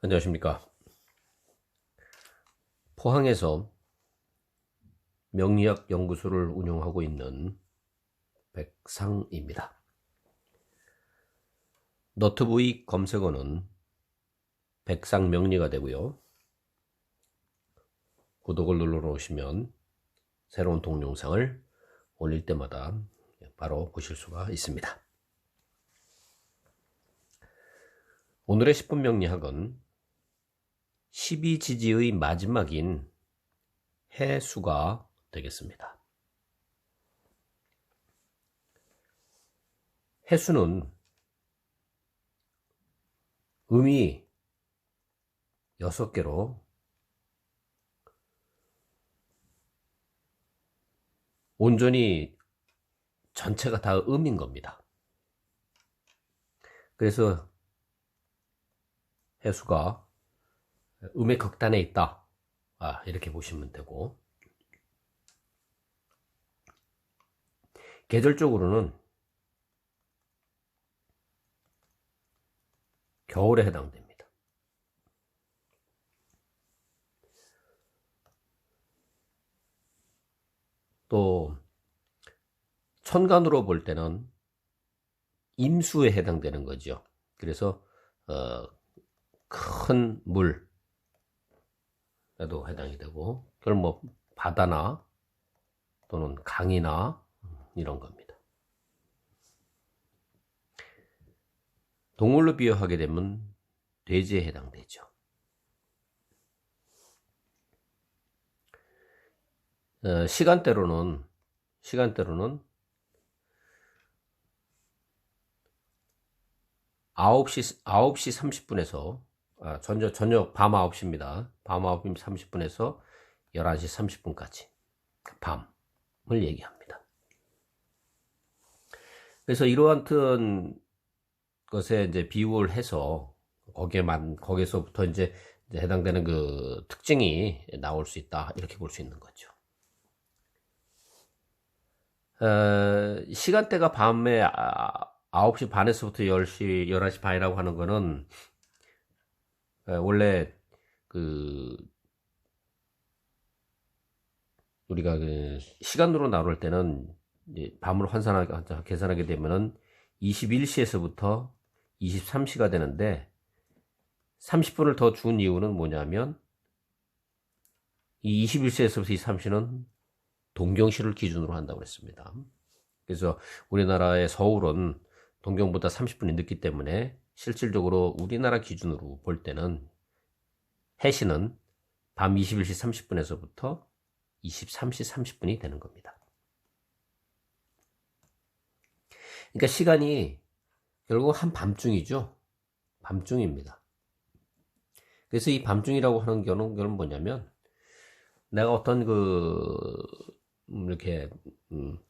안녕하십니까. 포항에서 명리학 연구소를 운영하고 있는 백상입니다. 너트브이 검색어는 백상 명리가 되고요. 구독을 눌러 놓으시면 새로운 동영상을 올릴 때마다 바로 보실 수가 있습니다. 오늘의 10분 명리학은 12지지의 마지막인 해수가 되겠습니다. 해수는 음이 6개로 온전히 전체가 다 음인 겁니다. 그래서 해수가 음의 극단에 있다. 아, 이렇게 보시면 되고. 계절적으로는 겨울에 해당됩니다. 또 천간으로 볼 때는 임수에 해당되는 거죠. 그래서 어, 큰 물 에도 해당이 되고 그걸 뭐 바다나 또는 강이나 이런 겁니다. 동물로 비유하게 되면 돼지에 해당되죠. 어, 시간대로는 시간대로는 9시 9시 30분에서 아, 저녁, 저녁 밤 9시입니다. 밤 9시 30분에서 11시 30분까지 밤을 얘기합니다. 그래서 이러한 것에 이제 비유를 해서 거기에만 거기서부터 이제, 해당되는 그 특징이 나올 수 있다 이렇게 볼 수 있는 거죠. 어, 시간대가 밤에 아, 9시 반에서부터 10시, 11시 반이라고 하는 거는 원래 그 우리가 그 시간으로 나눌 때는 밤으로 환산하게 계산하게 되면은 21시에서부터 23시가 되는데 30분을 더 준 이유는 뭐냐면 이 21시에서부터 23시는 동경시를 기준으로 한다고 했습니다. 그래서 우리나라의 서울은 동경보다 30분이 늦기 때문에 실질적으로 우리나라 기준으로 볼 때는 해시는 밤 21시 30분에서부터 23시 30분이 되는 겁니다. 그러니까 시간이 결국 한 밤중이죠. 밤중입니다. 그래서 이 밤중이라고 하는 경우는 뭐냐면 내가 어떤 그 음, 이렇게 음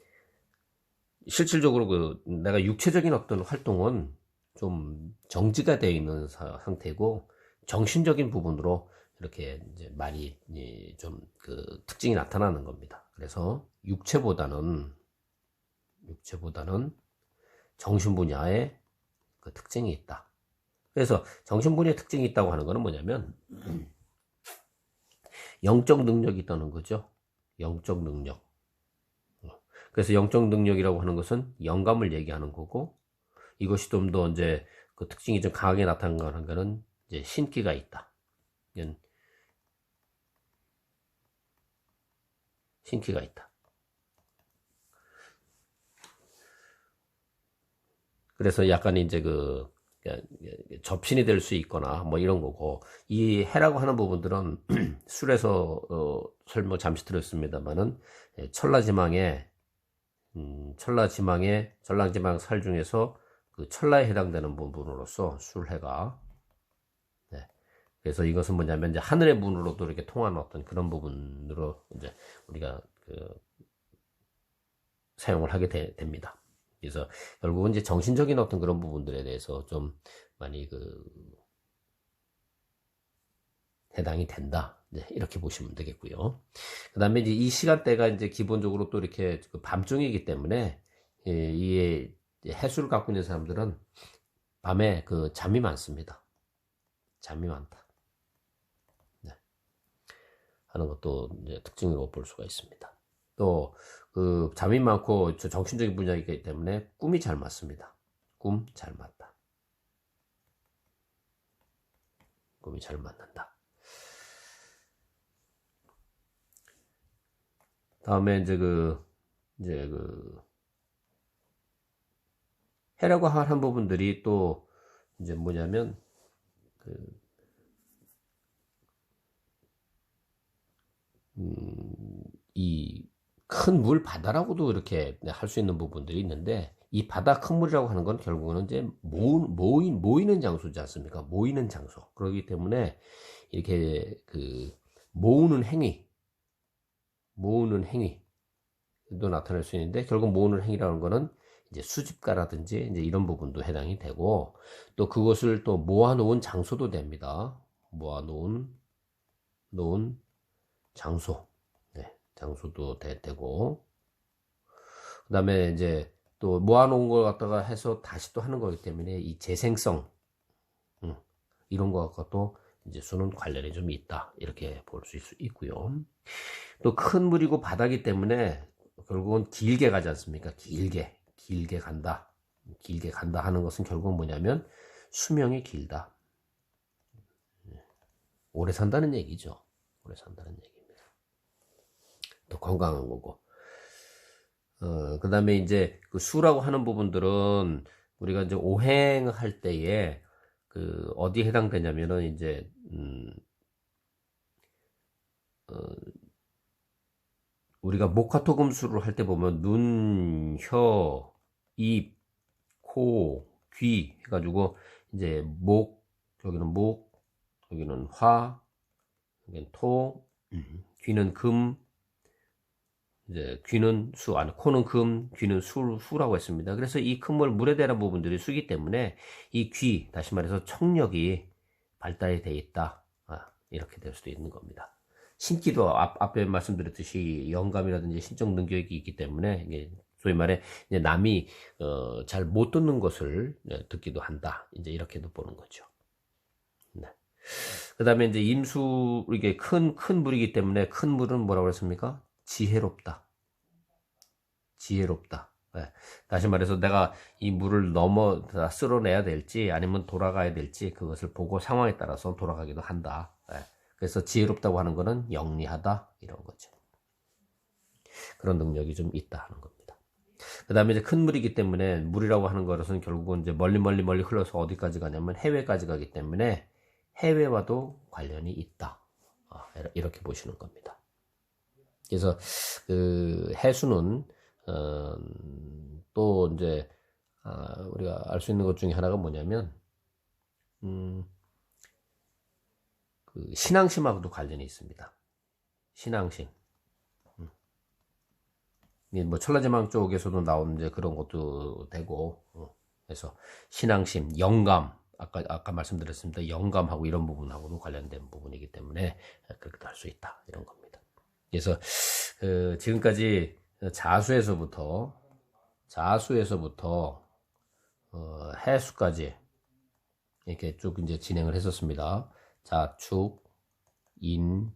실질적으로 그 내가 육체적인 어떤 활동은 좀 정지가 되어 있는 상태고 정신적인 부분으로 이렇게 이제 많이 좀 그 특징이 나타나는 겁니다. 그래서 육체보다는 육체보다는 정신 분야에 그 특징이 있다. 그래서 정신 분야의 특징이 있다고 하는 것은 뭐냐면 영적 능력이 있다는 거죠. 영적 능력. 그래서 영적 능력이라고 하는 것은 영감을 얘기하는 거고 이것이 좀 더 이제 그 특징이 좀 강하게 나타나는 거는 이제 신기가 있다. 신기가 있다. 그래서 약간 이제 그 접신이 될 수 있거나 뭐 이런 거고 이 해라고 하는 부분들은 술에서 어, 설명 잠시 드렸습니다만은 예, 천라지망의 음, 천라지망의 전랑지망 살 중에서 그 천라에 해당되는 부분으로서 술해가 네. 그래서 이것은 뭐냐면 이제 하늘의 문으로도 이렇게 통하는 어떤 그런 부분으로 이제 우리가 그 사용을 하게 되, 됩니다. 그래서 결국은 이제 정신적인 어떤 그런 부분들에 대해서 좀 많이 그 해당이 된다. 네, 이렇게 보시면 되겠고요. 그 다음에 이제 이 시간대가 이제 기본적으로 또 이렇게 그 밤중이기 때문에 예, 이 해수를 갖고 있는 사람들은 밤에 그 잠이 많습니다. 잠이 많다. 네. 하는 것도 특징으로 볼 수가 있습니다. 또, 그, 잠이 많고 정신적인 분야이기 때문에 꿈이 잘 맞습니다. 꿈 잘 맞다. 꿈이 잘 맞는다. 다음에 이제 그, 이제 그, 해라고 한 부분들이 또 이제 뭐냐면 그 음, 이큰 물 바다라고도 이렇게 할 수 있는 부분들이 있는데 이 바다 큰 물이라고 하는 건 결국은 이제 모, 모이, 모이는 장소지 않습니까? 모이는 장소. 그렇기 때문에 이렇게 그 모으는 행위, 모으는 행위도 나타날 수 있는데 결국 모으는 행위라는 거는 이제 수집가라든지 이제 이런 부분도 해당이 되고 또 그것을 또 모아놓은 장소도 됩니다. 모아놓은 놓은 장소, 네, 장소도 되, 되고 그 다음에 이제 또 모아놓은 걸 갖다가 해서 다시 또 하는 거기 때문에 이 재생성 음, 이런 것과 또 이제 수는 관련이 좀 있다 이렇게 볼 수 있고요. 또 큰 물이고 바다기 때문에 결국은 길게 가지 않습니까? 길게 길게 간다. 길게 간다 하는 것은 결국 뭐냐면 수명이 길다. 오래 산다는 얘기죠. 오래 산다는 얘기입니다. 또 건강한 거고. 어, 그 다음에 이제 그 수라고 하는 부분들은 우리가 이제 오행할 때에 그 어디에 해당되냐면은 이제, 음, 어, 우리가 목화토금수를 할 때 보면 눈, 혀, 입, 코, 귀 해가지고 이제 목, 여기는 목, 여기는 화, 여기는 토, 귀는 금, 이제 귀는 수, 아니 코는 금, 귀는 수, 수라고 했습니다. 그래서 이 큰물 물에 대한 부분들이 수기 때문에 이 귀, 다시 말해서 청력이 발달이 돼 있다. 아, 이렇게 될 수도 있는 겁니다. 신기도 앞, 앞에 말씀드렸듯이 영감이라든지 신적 능력이 있기 때문에 이게 소위 말해 이제 남이 어, 잘 못 듣는 것을 네, 듣기도 한다. 이제 이렇게도 보는 거죠. 네. 그다음에 이제 임수 이게 큰 큰 물이기 때문에 큰 물은 뭐라고 그랬습니까? 지혜롭다. 지혜롭다. 네. 다시 말해서 내가 이 물을 넘어 쓸어내야 될지 아니면 돌아가야 될지 그것을 보고 상황에 따라서 돌아가기도 한다. 네. 그래서 지혜롭다고 하는 것은 영리하다 이런 거죠. 그런 능력이 좀 있다 하는 겁니다. 그 다음에 이제 큰 물이기 때문에 물이라고 하는 것은 결국은 이제 멀리 멀리 멀리 흘러서 어디까지 가냐면 해외까지 가기 때문에 해외와도 관련이 있다. 아, 이렇게 보시는 겁니다. 그래서 그 해수는 어, 또 이제 아, 우리가 알 수 있는 것 중에 하나가 뭐냐면 음, 그 신앙심하고도 관련이 있습니다. 신앙심. 음. 뭐 천라제망 쪽에서도 나오는 이제 그런 것도 되고, 어. 그래서 신앙심, 영감, 아까 아까 말씀드렸습니다. 영감하고 이런 부분하고도 관련된 부분이기 때문에 그렇게도 할수 있다 이런 겁니다. 그래서 그 지금까지 자수에서부터 자수에서부터 어, 해수까지 이렇게 쭉 이제 진행을 했었습니다. 자축, 인,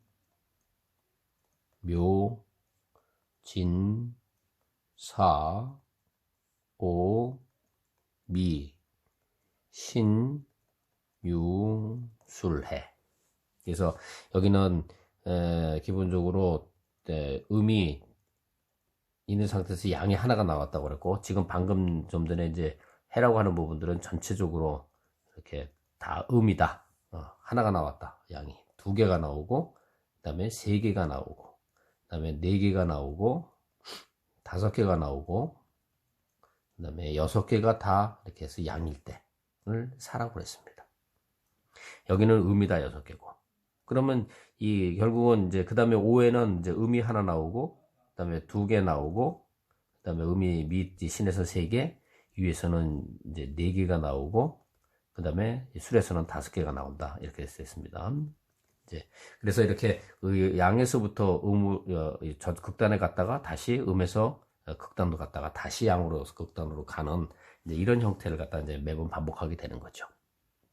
묘, 진, 사, 오, 미, 신, 유, 술해. 그래서 여기는 에, 기본적으로 에, 음이 있는 상태에서 양이 하나가 나왔다고 그랬고 지금 방금 좀 전에 이제 해라고 하는 부분들은 전체적으로 이렇게 다 음이다 어, 하나가 나왔다. 양이. 두 개가 나오고, 그 다음에 세 개가 나오고, 그 다음에 네 개가 나오고, 다섯 개가 나오고, 그 다음에 여섯 개가 다 이렇게 해서 양일 때를 사라고 그랬습니다. 여기는 음이다 여섯 개고. 그러면 이 결국은 이제 그 다음에 5에는 이제 음이 하나 나오고, 그 다음에 두 개 나오고, 그 다음에 음이 밑 신에서 세 개, 위에서는 이제 네 개가 나오고, 그 다음에 술에서는 다섯 개가 나온다. 이렇게 쓰였습니다. 이제 그래서 이렇게 양에서부터 음, 어, 저 극단에 갔다가 다시 음에서 극단으로 갔다가 다시 양으로 극단으로 가는 이제 이런 형태를 갖다 이제 매번 반복하게 되는 거죠.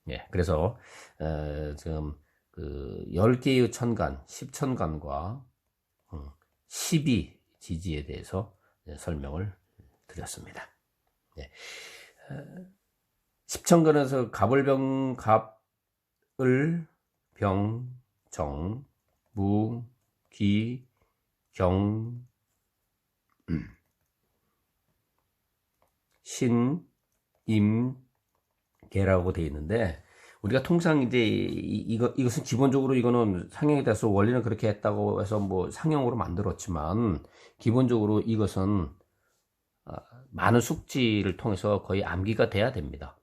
예, 그래서 어, 지금 그 10개의 천간, 10천간과 12 지지에 대해서 예, 설명을 드렸습니다. 예. 10천간에서 갑을 병 갑을 병, 정, 무, 기, 경, 음. 신, 임, 개라고 되어 있는데 우리가 통상 이제 이, 거 이것은 기본적으로 이거는 상형에 대해서 원리는 그렇게 했다고 해서 뭐 상형으로 만들었지만 기본적으로 이것은 아, 많은 숙지를 통해서 거의 암기가 돼야 됩니다.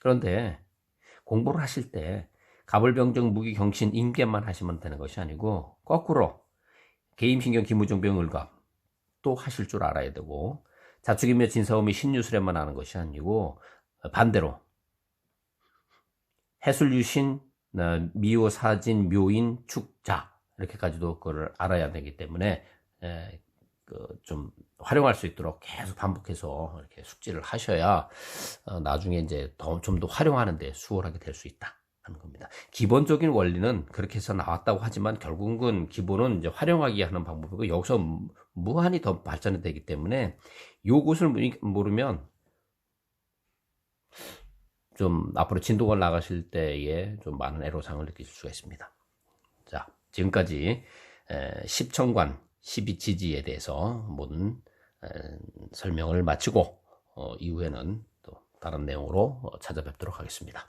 그런데 공부를 하실 때 가불병정 무기 경신 임계만 하시면 되는 것이 아니고 거꾸로 개임신경 기무정병 을갑 또 하실 줄 알아야 되고 자축이며 진사오미 신유술에만 하는 것이 아니고 반대로 해술유신 어, 미호 사진 묘인 축자 이렇게까지도 그걸 알아야 되기 때문에 에, 그 좀 활용할 수 있도록 계속 반복해서 이렇게 숙지를 하셔야 어, 나중에 이제 좀더 활용하는데 수월하게 될 수 있다. 하는 겁니다. 기본적인 원리는 그렇게 해서 나왔다고 하지만 결국은 기본은 이제 활용하기 하는 방법이고 여기서 무한히 더 발전이 되기 때문에 요것을 모르면 좀 앞으로 진도가 나가실 때에 좀 많은 애로사항을 느끼실 수가 있습니다. 자, 지금까지 10청관, 12지지에 대해서 모든 설명을 마치고 어, 이후에는 또 다른 내용으로 어, 찾아뵙도록 하겠습니다.